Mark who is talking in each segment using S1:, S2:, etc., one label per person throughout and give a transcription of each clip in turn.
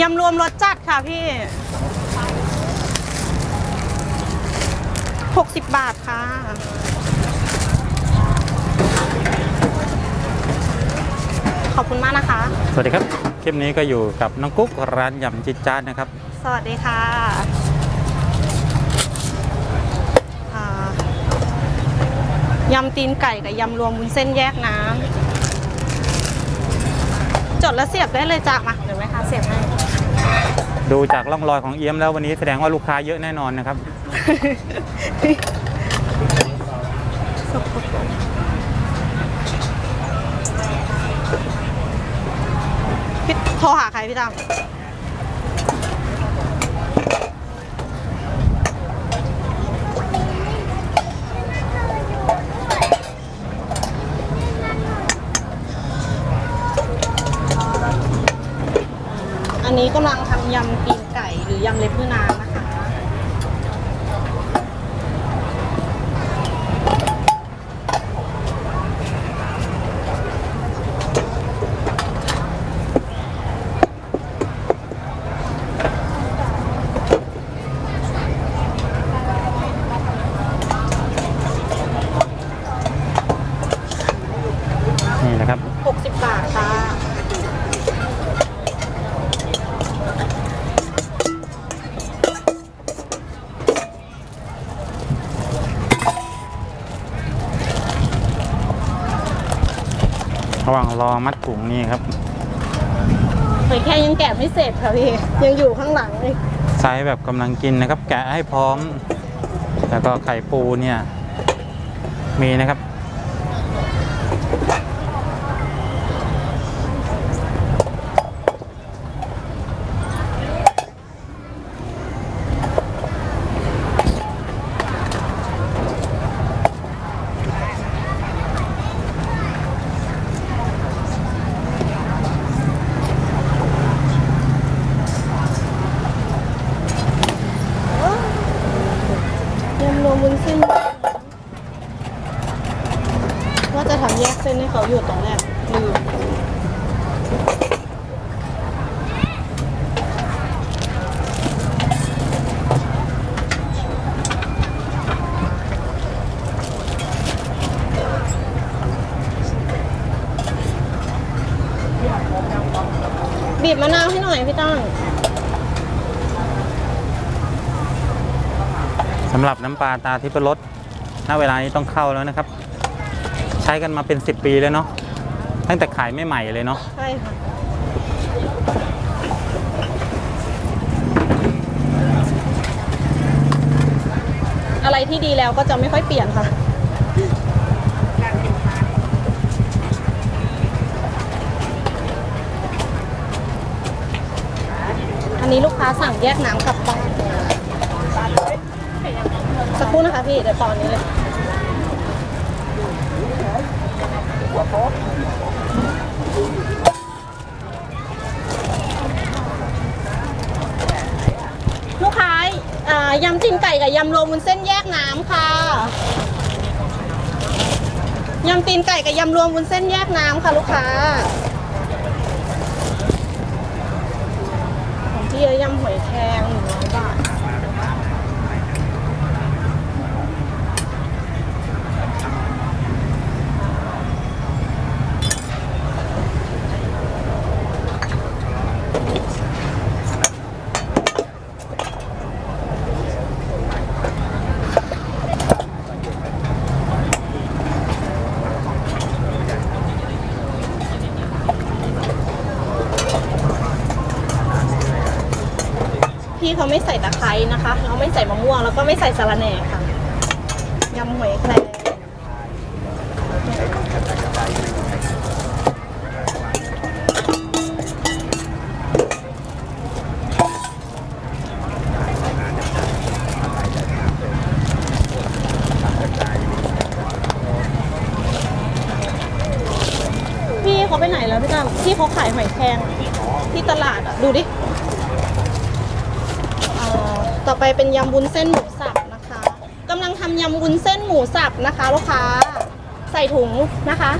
S1: ยำรวมรสจัดค่ะพี่ 60 บาทค่ะ ขอบคุณมากนะคะ
S2: สวัสดีครับ คลิปนี้ก็อยู่กับน้องกุ๊กร้านยำจิตจ้าดนะครับ
S1: สวัสดีค่ะอ่า ยำตีนไก่กับยำรวมวุ้นเส้นแยกน้ำจดแล้วเสียบได้เลยจ้ะมาเดี๋ยวไหมคะเสียบให้
S2: ดูจากร่องรอยของเอี้ยมแล้ววันนี้แสดงว่าลูกค้าเยอะแน่นอนนะครับ
S1: พี่โทรหาใครพี่ตั้มอันนี้กำลังทำ ยำตีนไก่หรือยำเล็บมือนางนะคะ
S2: นี่นะครับ
S1: 60 บาทค่ะ
S2: ระหว่างรอมัดถุงนี่ครับ
S1: หอยแครงยังแกะไม่เสร็จค่ะพี่ยังอยู่ข้างหลังเลย
S2: ไซส์แบบกำลังกินนะครับ แกะให้พร้อม แล้วก็ไข่ปูเนี่ย มีนะครับ
S1: ยำรวมวุ้นเส้นว่าจะทำแยกเส้นให้เขาอยู่ตรงแรกลืม บีบมะนาวให้หน่อยพี่ตั้ง
S2: สำหรับน้ำปลาตาทิพรสณเวลานี้ต้องเข้าแล้วนะครับ ใช้กันมาเป็น 10 ปีแล้วเนาะตั้งแต่ขายไม่ใหม่เลยเนาะ
S1: ใช่ค่ะอะไรที่ดีแล้วก็จะไม่ค่อยเปลี่ยนค่ะ อันนี้ลูกค้าสั่งแยกน้ำกลับบ้านสักครู่นะคะพี่เดี๋ยวตอนนี้เลยลูกค้าอ่ายำจีนไก่กับยำรวมวุ้นเส้นแยกน้ำค่ะยำตีนไก่กับยำรวมวุ้นเส้นแยกน้ำค่ะลูกค้า ของที่ยำหอยแครงหนึ่งร้อ เขาไม่ใส่ตะไคร้นะคะแล้วไม่ใส่มะม่วงแล้วก็ไม่ใส่สะระแหน่ค่ะยำหอยแครงพี่เขาไปไหนแล้วพี่ตั้มพี่เขาขายหอยแครงที่ตลาดอะดูดิ ต่อไปเป็นยำบุญเส้นหมูสับนะคะกำลังทำยำวุ้นเส้นหมูสับนะคะ ลูกค้า ใส่ถุงนะคะ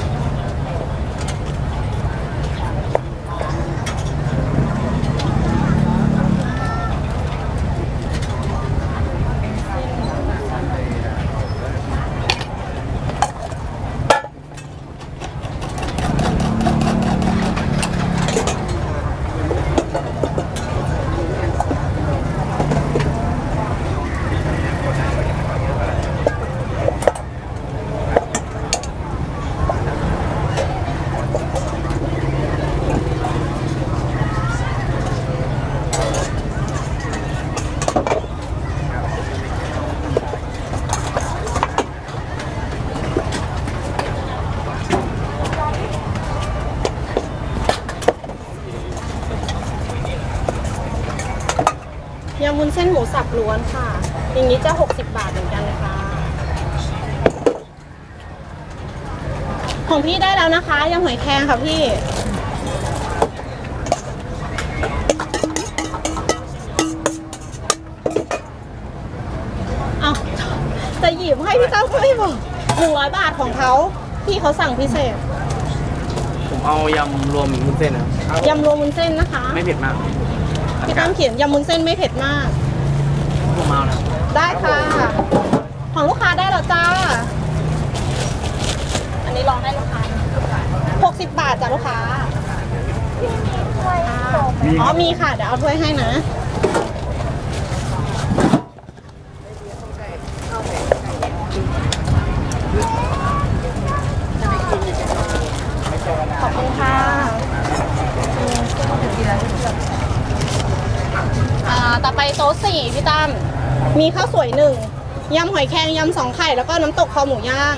S1: วุ้นเส้นหมูสับล้วนค่ะ อย่างนี้จะ 60 บาทเหมือนกันค่ะ ของพี่ได้แล้วนะคะยำหอยแครงค่ะพี่ เอาจะหยิบให้พี่เจ้าก็ไม่บอกหนึ่งร้อยบาทของเขาพี่เขาสั่งพิเศษ
S3: ผมเอายำรวมอีกวุ้นเส้นนะครับ
S1: ยำรวมวุ้นเส้นนะคะ
S3: ไม่เผ็ดมาก
S1: พี่ตั้มเขียนยำวุ้นเส้นไม่เผ็ดมาก
S3: ผมเอานะ
S1: ได้ค่ะ ของลูกค้าได้แล้วจ้า อันนี้ลองได้ลูกค้าหกสิบบาทจ้ะลูกค้าอ๋อมีค่ะ เดี๋ยวเอาถ้วยให้นะ ขอบคุณค่ะอ่าต่อไปโต๊ะสี่พี่ตั้ม มีข้าวสวยหนึ่งยำหอยแครงยำสองไข่แล้วก็น้ำตกคอหมูย่าง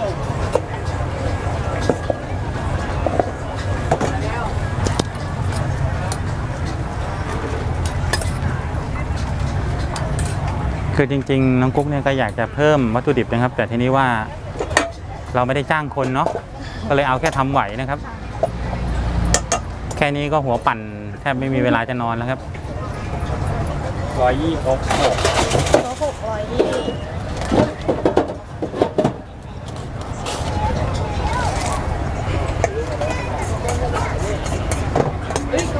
S2: คือจริงๆ น้องกุ๊กเนี่ยก็อยากจะเพิ่มวัตถุดิบนะครับ แต่ทีนี้ว่าเราไม่ได้จ้างคนเนาะก็เลยเอาแค่ทำไหวนะครับ แค่นี้ก็หัวปั่นแทบไม่มีเวลาจะนอนแล้วครับ
S3: ร้อยยี่หกหก
S1: โต๊ะหกร้อยยี่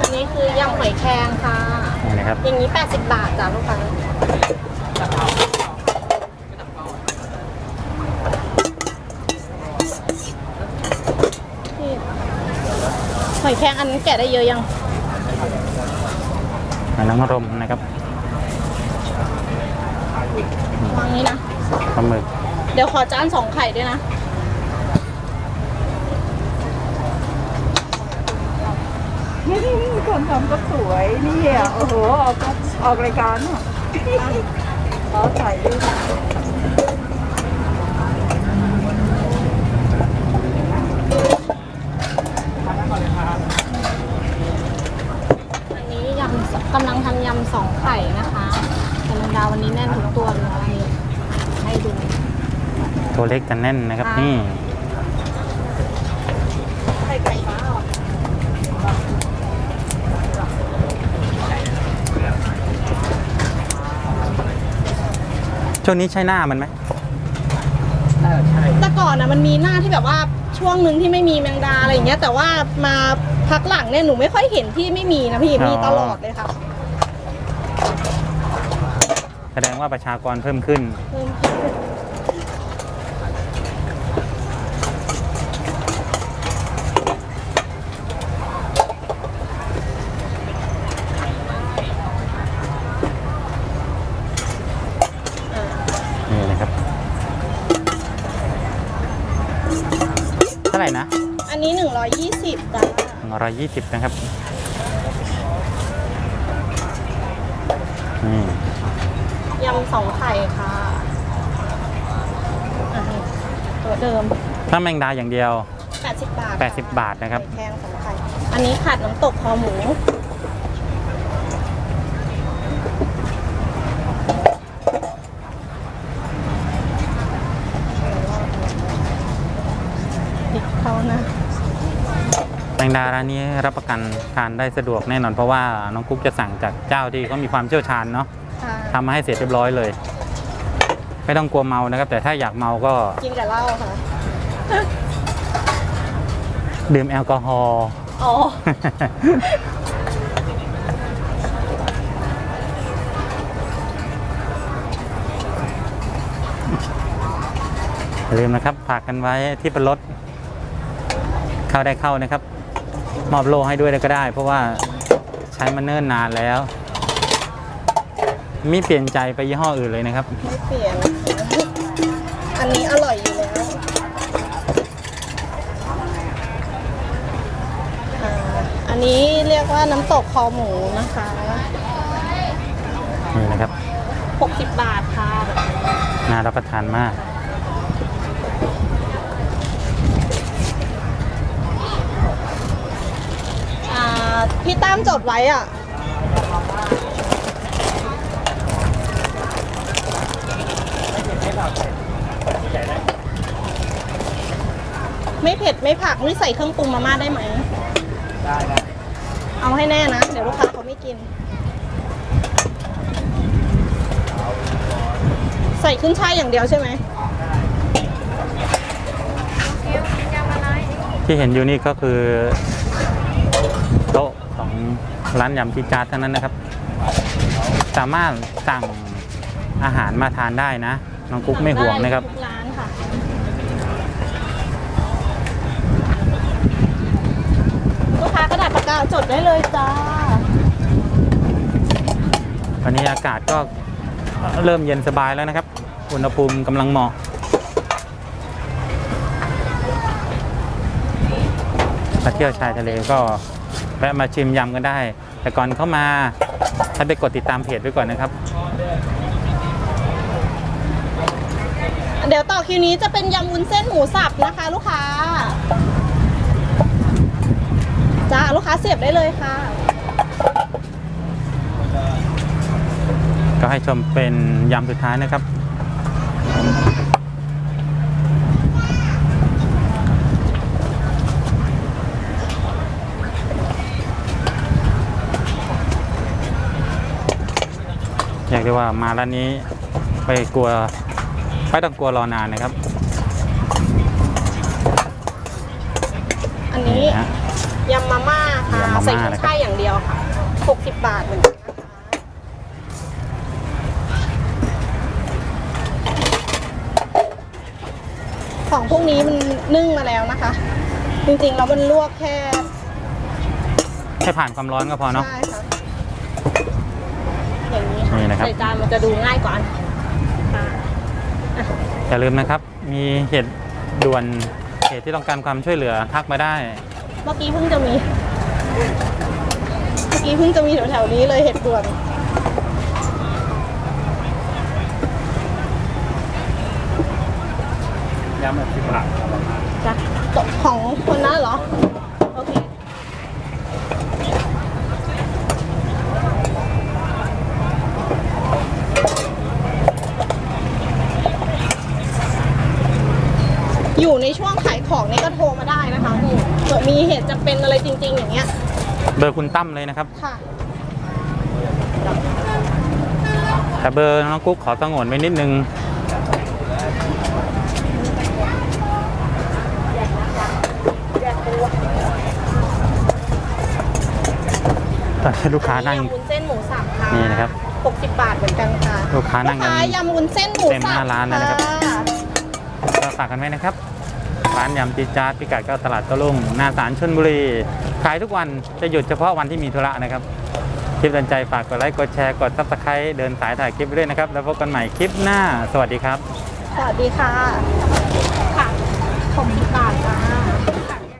S1: อันนี้คือยำหอย แครงค่ะ
S2: นี่นะครับ
S1: อย่างนี้ 80 บาทจ้ะลูกค้านี่หอยแครงอันนั้นแกะได้เยอะยัง
S2: หอยนางรมนะครับ
S1: วางนี้นะ
S2: ปลาหมึก
S1: เดี๋ยวขอจานสองไข่ด้วยนะ
S4: คนทำก็สวยนี่อะโอ้โหออกออกรายการอะเขาใส่ด้วย
S1: อันนี้ยำกำลังทำยำสองไข่นะคะแต่แมงดาวันนี้แน่นทุกตัวเลยนี่ให้ดู
S2: ตัวเล็กแต่แน่นนะครับ
S1: ค่ะ
S2: นี่
S1: ไข่ไก่ฟ้าออก
S2: ช่วงนี้ใช่หน้ามันไหม
S3: น่าจะใช่
S1: แต่ก่อนนะมันมีหน้าที่แบบว่าช่วงหนึ่งที่ไม่มีแมงดาอะไรอย่างเงี้ย แต่ว่ามาพักหลังเนี่ยหนูไม่ค่อยเห็นที่ไม่มีนะพี่มีตลอดเลยค่ะ
S2: แสดงว่าประชากรเพิ่มขึ้น
S1: เพิ่มขึ้นอ่า
S2: นี่นะครับ เท่าไห ร่นะ
S1: อันนี้ 120จ้า
S2: ร้อยยี่สิบนะครับนี่
S1: ยำสองไข่ค่ะอะนี่ตัวเดิม
S2: ถ้าแมงดาอย่างเดียว
S1: 80 บาท
S2: 80 บาทนะครับ
S1: ไข่แพงสองไข่ อันนี้ขัดน้ำตกคอหมู ติดเขานะ
S2: แมงดาร้านนี้รับประกันทานได้สะดวกแน่นอนเพราะว่าน้องกุ๊กจะสั่งจากเจ้าที่เขามีความเชี่ยวชาญเนาะ
S1: ค่ะ
S2: ทำมาให้เสร็จเรียบร้อยเลย ไม่ต้องกลัวเมานะครับ แต่ถ้าอยากเมาก็
S1: กินกับเหล้าค่ะ
S2: ดื่มแอลกอฮอล์
S1: อ๋อ
S2: อย่าลืมนะครับฝากกันไว้ที่เป็นรถเข้าได้เข้านะครับ มอบโล่ให้ด้วยก็ได้ เพราะว่าใช้มาเนิ่นนานแล้วมีเปลี่ยนใจไปยี่ห้ออื่นเลยนะครับ
S1: ไม่เปลี่ยน อันนี้อร่อยอยู่แล้วอ่าอันนี้เรียกว่าน้ำตกคอหมูนะคะ
S2: นี่นะครับ
S1: 60 บาทค่ะ
S2: น่ารับประทานมาก
S1: พี่ตั้มจดไว้อะ ไม่เผ็ดไม่ผักนี่ใส่เครื่องปรุงมาม่าได้ไหม
S3: ได้ได้
S1: เอาให้แน่นะ เดี๋ยวลูกค้าเขาไม่กิน ใส่ขึ้นช่ายอย่างเดียวใช่ไหม
S2: ที่เห็นอยู่นี่ก็คือโต๊ะของ ร้านยำจิจาร์ทั้งนั้นนะครับ สามารถสั่งอาหารมาทานได้นะ น้องกุ๊กไม่ห่วงนะครับ
S1: ทุกร้านค่ะลูกค้ากระดาษปากกาจดได้เลยจ้า
S2: วันนี้อากาศก็เริ่มเย็นสบายแล้วนะครับ อุณหภูมิกำลังเหมาะ มาเที่ยวชายทะเลก็ แวะมาชิมยำกันได้ แต่ก่อนเข้ามาให้ไปกดติดตามเพจไว้ก่อนนะครับ
S1: เดี๋ยวต่อคิวนี้จะเป็นยำวุ้นเส้นหมูสับนะคะ ลูกค้าจ้าลูกค้าเสียบได้เลยค่ะ
S2: ก็ให้ชมเป็นยำสุดท้ายนะครับ อยากได้ว่ามาร้านนี้ไปกลัวไม่ต้องกลัวรอนานนะครับ
S1: อันนี้
S2: นี่ฮะ
S1: ยำมาม่าค่ะ
S2: ยำมาม่า
S1: ใส่ขึ้น
S2: นะครับ
S1: ช่ายอย่างเดียวค่ะ 60 บาทเหมือนกันนะคะของพวกนี้มันนึ่งมาแล้วนะคะ จริงๆแล้วมันลวกแค่
S2: แค่ผ่านความร้อนก็พอเนาะ
S1: ใช่ค่ะอย่าง นี้ค่ะ
S2: นี่นะครับ
S1: ใส่จานมันจะดูง่ายกว่าอันค่ะ
S2: อย่าลืมนะครับ มีเหตุด่วนเหตุที่ต้องการความช่วยเหลือทักมาได้
S1: เมื่อกี้เพิ่งจะมี เมื่อกี้เพิ่งจะมีแถวๆนี้เลยเห็ดด่วน
S3: ยำแบบสิบบาทครับ
S1: จ้ะตกของคนนั้นเหรอ โอเค อยู่ในช่วงขายของนี่ก็โทรมาได้นะคะพี่เผื่อมีเหตุจำเป็นอะไรจริง ๆ อย่างเงี้ย
S2: เบอร์คุณตั้มเลยนะครับ
S1: ค่ะ
S2: แต่เบอร์น้องกุ๊กขอสงวนไว้นิดนึง ตอนนี้ลูกค้านั่ง
S1: ยำวุ้นเส้นหมูสับค่ะ
S2: นี่นะครับ
S1: 60 บาทเหมือนกันค่ะ
S2: ลูกค้านั่งกัน
S1: ลูกยำวุ้นเส้นหมูสับ
S2: เต็มหน้าร้านเลยนะครับ
S1: ค่ะ
S2: ก็ฝากกันไว้นะครับ ร้านยำจีดจาร์ดพิกัดก็ตลาดโตลุ่งหนาสารชนบุรี ขายทุกวันจะหยุดเฉพาะวันที่มีธุระนะครับ คลิปเดินใจฝากกดไลค์กดแชร์กดซับสไครต์เดินสายถ่ายคลิปไปด้วยนะครับ แล้วพบกันใหม่คลิปหน้า สวัสดีครับ
S1: สวัสดีค่ะ ค่ะ60บาทจ้า